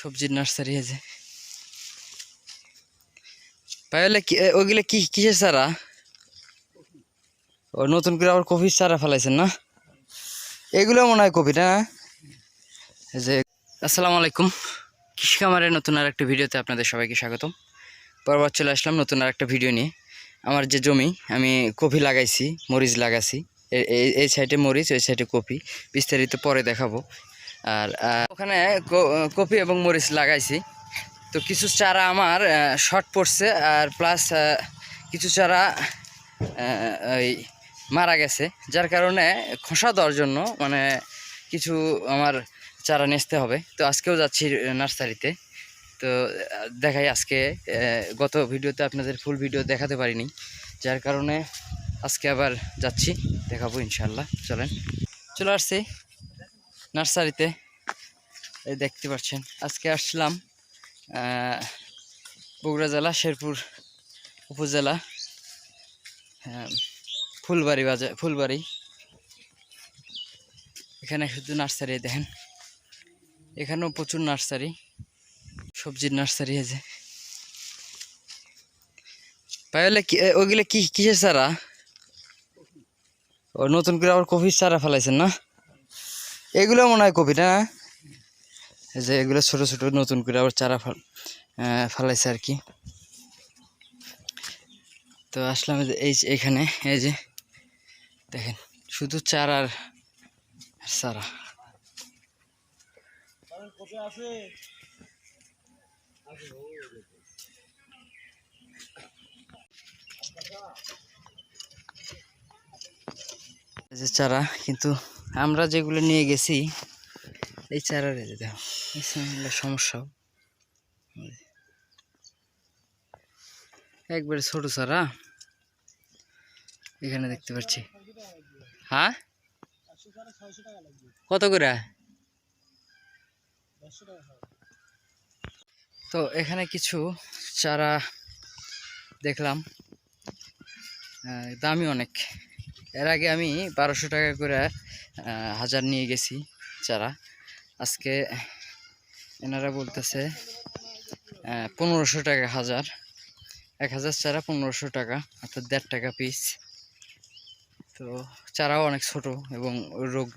সবজির নার্সারি আছে। পাইলে কি ওইগুলো কি কিসের চারা? ও, নতুন করে আবার কফির চারা ফেলাইছেন না? এগুলো মনে হয় কপি না? যে, আসসালামু আলাইকুম। কৃষি খামারের নতুন আর একটা ভিডিওতে আপনাদের সবাইকে স্বাগতম। পরবার চলে আসলাম নতুন আর একটা ভিডিও নিয়ে। আমার যে জমি, আমি কপি লাগাইছি, মরিচ লাগাইছি। এই সাইডে মরিচ, ওই সাইডে কপি বিস্তারিত পরে দেখাবো। আর ওখানে কপি এবং মরিচ লাগাইছি। তো কিছু চারা আমার শর্ট পড়ছে আর প্লাস কিছু চারা ওই মারা গেছে, যার কারণে খোসা দেওয়ার জন্য মানে কিছু আমার চারা নেচতে হবে। তো আজকেও যাচ্ছি নার্সারিতে। তো দেখাই আজকে গত ভিডিওতে আপনাদের ফুল ভিডিও দেখাতে পারিনি, যার কারণে আজকে আবার যাচ্ছি, দেখাবো ইনশাল্লাহ চলেন, চলে আসছি। নার্সারিতে, এই দেখতে পাচ্ছেন। আজকে আসলাম বগুড়া জেলা, শেরপুর উপজেলা ফুলবাড়ি বাজার, ফুলবাড়ি। এখানে শুধু নার্সারি, দেখেন। এখানেও প্রচুর নার্সারি, সবজির নার্সারি আছে। পাইলে ওইগুলো কি, কিসের চারা? ও, নতুন করে আবার কফির চারা ফেলাইছেন না? এগুলো মনে হয় কপি, না? যে এগুলো ছোট ছোট নতুন করে আবার চারা ফেলাইছে আর কি। তো আসলাম এই যে, এই এখানে, এই যে দেখেন, শুধু চারা আর চারা। যে চারা, কিন্তু আমরা যেগুলো নিয়ে গেছি, এই চারা যে দেখো সমস্যাও একবারে ছোট চারা। এখানে দেখতে পাচ্ছি। হ্যাঁ? কত করে? তো এখানে কিছু চারা দেখলাম। দামি অনেক। এর আগে আমি বারোশো টাকা করে হাজার নিয়ে গেছি চারা। আজকে এনারা বলতেছে পনেরোশো টাকা হাজার। এক হাজার চারা পনেরোশো টাকা, অর্থাৎ দেড় টাকা পিস তো চারাও অনেক ছোট এবং রোগ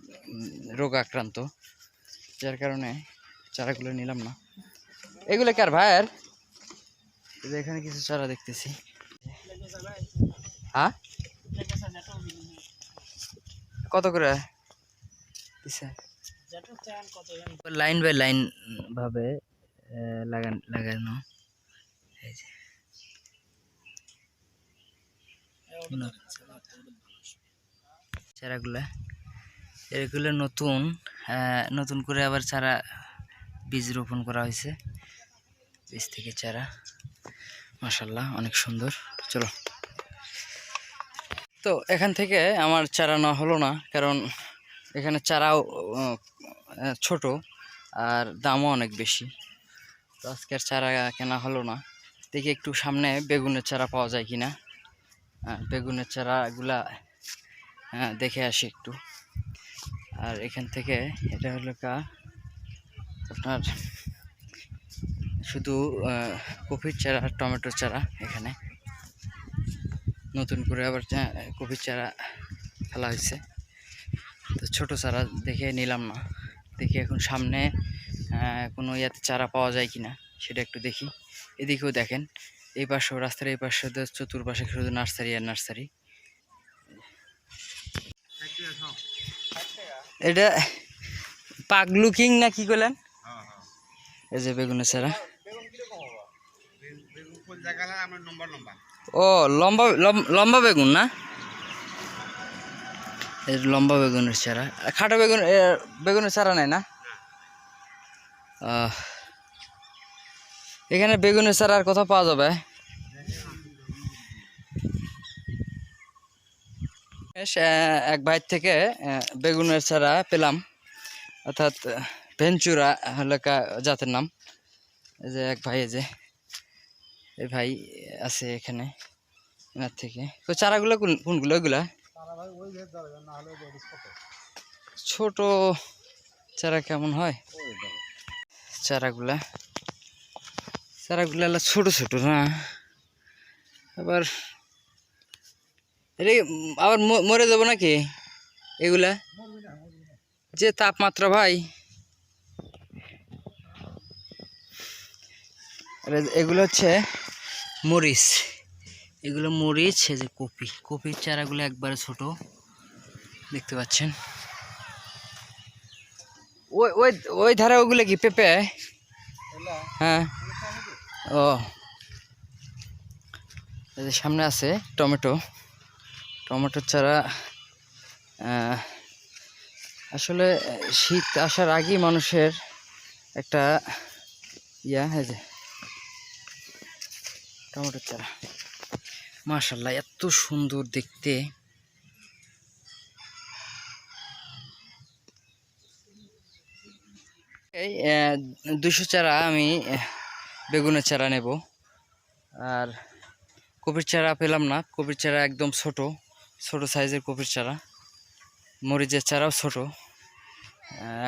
রোগ আক্রান্ত, যার কারণে চারাগুলো নিলাম না। এগুলো কার ভাইয়ের? এখানে কিছু চারা দেখতেছি। হ্যাঁ? কত করে? লাইন বাই লাইন ভাবে লাগান লাগানো। যে। চারাগুলা। এগুলো নতুন নতুন করে আবার চারা বীজ রোপণ করা হয়েছে। বীজ থেকে চারা। মাসাল্লাহ অনেক সুন্দর। চলো। তো এখান থেকে আমার চারা নেওয়া হলো না কারণ এখানে চারাও ছোট আর দামও অনেক বেশি। তো আজকের চারা কেনা হলো না। দেখি একটু সামনে বেগুনের চারা পাওয়া যায় কিনা। আহ, বেগুনের চারাগুলা দেখে আসি একটু। আর এখান থেকে এটা হলো কা আপনার শুধু কপির চারা টমেটোর চারা এখানে। নতুন করে আবার কপির চারা ফেলা হয়েছে। তো ছোটো চারা দেখে নিলাম না। দেখি এখন সামনে কোনো ইয়াতে চারা পাওয়া যায় কি না সেটা একটু দেখি। এদিকেও দেখেন, এই পাশেও, রাস্তার এই পাশে চতুর্পাশে শুধু নার্সারি আর নার্সারি। এটা পাক লুকিং না কি করলেন এই যে বেগুনের চারা। ও, লম্বা লম্বা বেগুন না? এই লম্বা বেগুনের চারা। খাটো বেগুন বেগুনের চারা নাই না? এখানে বেগুনের চারা আর কোথাও পাওয়া যাবে? এক বাইর থেকে বেগুনের চারা পেলাম। অর্থাৎ, ভেঞ্চুরা হলো কা- জাতের নাম। যে এক ভাই যে। এই ভাই আছে এখানে, এনার থেকে। তো চারাগুলো কোন, কোনগুলো ওইগুলা ছোট চারা কেমন হয়? চারাগুলা। চারাগুলা ছোট ছোট না। আবার রে আবার মরে যাব নাকি এগুলা? যে তাপমাত্রা ভাই। এগুলো হচ্ছে মরিচ। এগুলো মরিচ, এই যে কপি। কপির চারাগুলো একবারে ছোট। দেখতে পাচ্ছেন? ওই ওই ওই ধারে ওগুলো কি, পেঁপে? হ্যাঁ। ও। সামনে আছে টমেটো। টমেটোর চারা আসলে শীত আসার আগেই মানুষের একটা ইয়া, এই যে টমেটোর চারা মাশাল্লাহ এত সুন্দর দেখতে। এই দুশো চারা আমি বেগুনের চারা নেব। আর কপির চারা পেলাম না, কপির চারা একদম ছোট ছোট সাইজের কপির চারা। মরিচের চারাও ছোট।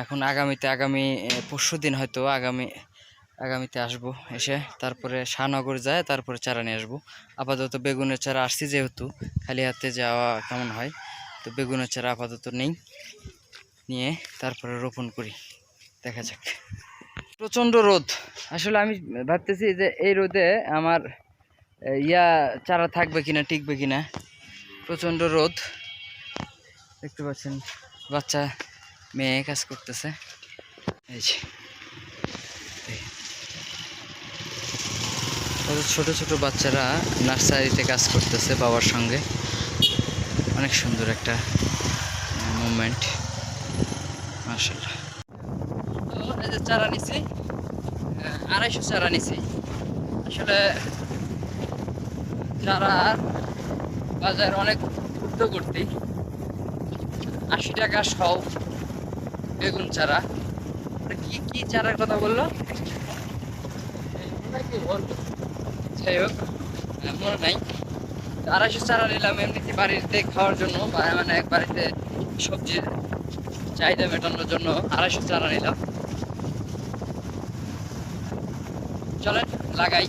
এখন আগামীতে, আগামী পরশু দিন হয়তো আগামী আগামীতে আসব এসে। তারপরে শাহনগর যায়, তারপরে চারা নিয়ে আসব। আপাতত বেগুনের চারা আসছি যেহেতু, খালি হাতে যাওয়া কেমন হয়? তো বেগুনের চারা আপাতত নেই। নিয়ে তারপরে রোপণ করি। দেখা যাক। প্রচণ্ড রোদ। আসলে আমি ভাবতেছি যে এই রোদে আমার ইয়া চারা থাকবে কিনা, টিকবে কিনা। প্রচণ্ড রোদ। দেখতে পাচ্ছেন, বাচ্চা, মেয়ে কাজ করতেছে। এই যে। ছোট ছোট বাচ্চারা নার্সারিতে কাজ করতেছে বাবার সঙ্গে। অনেক সুন্দর একটা মুভমেন্ট মার্শাল্লাহ চারা নিছি আড়াইশো চারা নিছি। আসলে চারার বাজার অনেক ঊর্ধ্ববর্তী আশি টাকা সহ বেগুন চারা। কি কি চারার কথা বলল? যাই হোক মনে নাই। আড়াইশো চারা নিলাম এমনিতে বাড়িতে খাওয়ার জন্য মানে এক বাড়িতে সবজির চাহিদা মেটানোর জন্য আড়াইশো চারা নিলাম। চলেন, লাগাই।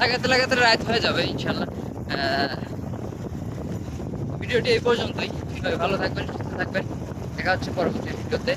লাগাতে লাগাতে রাত হয়ে যাবে ইনশাল্লাহ ভিডিওটি এই পর্যন্তই। সবাই ভালো থাকবেন, সুস্থ থাকবেন। দেখা হচ্ছে পরবর্তী ভিডিওতে।